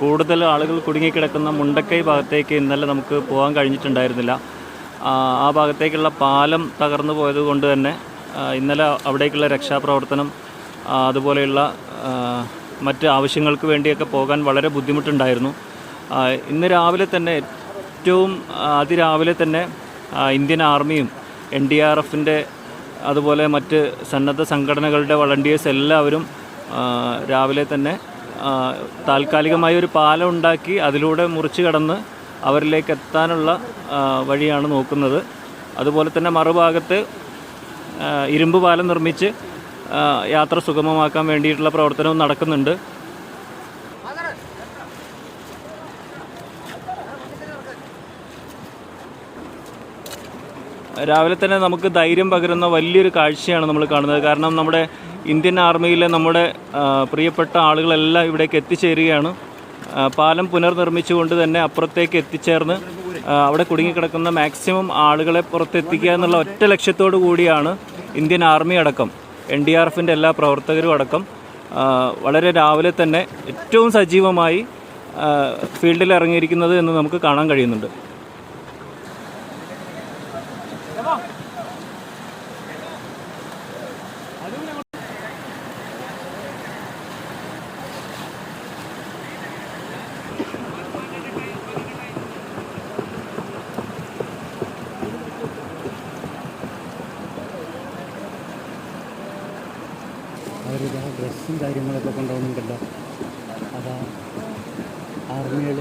കൂടുതൽ ആളുകൾ കുടുങ്ങിക്കിടക്കുന്ന മുണ്ടക്കൈ ഭാഗത്തേക്ക് ഇന്നലെ നമുക്ക് പോകാൻ കഴിഞ്ഞിട്ടുണ്ടായിരുന്നില്ല. ആ, ഭാഗത്തേക്കുള്ള പാലം തകർന്നു പോയത് കൊണ്ട് തന്നെ ഇന്നലെ അവിടേക്കുള്ള രക്ഷാപ്രവർത്തനം അതുപോലെയുള്ള മറ്റ് ആവശ്യങ്ങൾക്ക് വേണ്ടിയൊക്കെ പോകാൻ വളരെ ബുദ്ധിമുട്ടുണ്ടായിരുന്നു. ഇന്ന് രാവിലെ തന്നെ ഏറ്റവും അതിരാവിലെ തന്നെ ഇന്ത്യൻ ആർമിയും എൻ ഡി ആർ എഫിന്റെ അതുപോലെ മറ്റ് സന്നദ്ധ സംഘടനകളുടെ വളണ്ടിയേഴ്സ് എല്ലാവരും രാവിലെ തന്നെ താൽക്കാലികമായി ഒരു പാലം ഉണ്ടാക്കി അതിലൂടെ മുറിച്ച് കടന്ന് അവരിലേക്ക് എത്താനുള്ള വഴിയാണ് നോക്കുന്നത്. അതുപോലെ തന്നെ മറുഭാഗത്ത് ഇരുമ്പ് പാലം നിർമ്മിച്ച് യാത്ര സുഗമമാക്കാൻ വേണ്ടിയിട്ടുള്ള പ്രവർത്തനവും നടക്കുന്നുണ്ട്. രാവിലെ തന്നെ നമുക്ക് ധൈര്യം പകരുന്ന വലിയൊരു കാഴ്ചയാണ് നമ്മൾ കാണുന്നത്. കാരണം നമ്മുടെ ഇന്ത്യൻ ആർമിയിലെ നമ്മുടെ പ്രിയപ്പെട്ട ആളുകളെല്ലാം ഇവിടേക്ക് എത്തിച്ചേരുകയാണ്. പാലം പുനർനിർമ്മിച്ചുകൊണ്ട് തന്നെ അപ്പുറത്തേക്ക് എത്തിച്ചേർന്ന് അവിടെ കുടുങ്ങിക്കിടക്കുന്ന മാക്സിമം ആളുകളെ പുറത്തെത്തിക്കുക എന്നുള്ള ഒറ്റ ലക്ഷ്യത്തോടു കൂടിയാണ് ഇന്ത്യൻ ആർമി അടക്കം എൻ ഡി ആർ എഫിന്റെ എല്ലാ പ്രവർത്തകരും അടക്കം. വളരെ രാവിലെ തന്നെ ഏറ്റവും സജീവമായി ഫീൽഡിൽ ഇറങ്ങിയിരിക്കുന്നത് എന്ന് നമുക്ക് കാണാൻ കഴിയുന്നുണ്ട്. അവരിതാ ഡ്രസ്സും കാര്യങ്ങളൊക്കെ കൊണ്ടുപോകുന്നുണ്ടല്ലോ. അതാ ആർമികൾ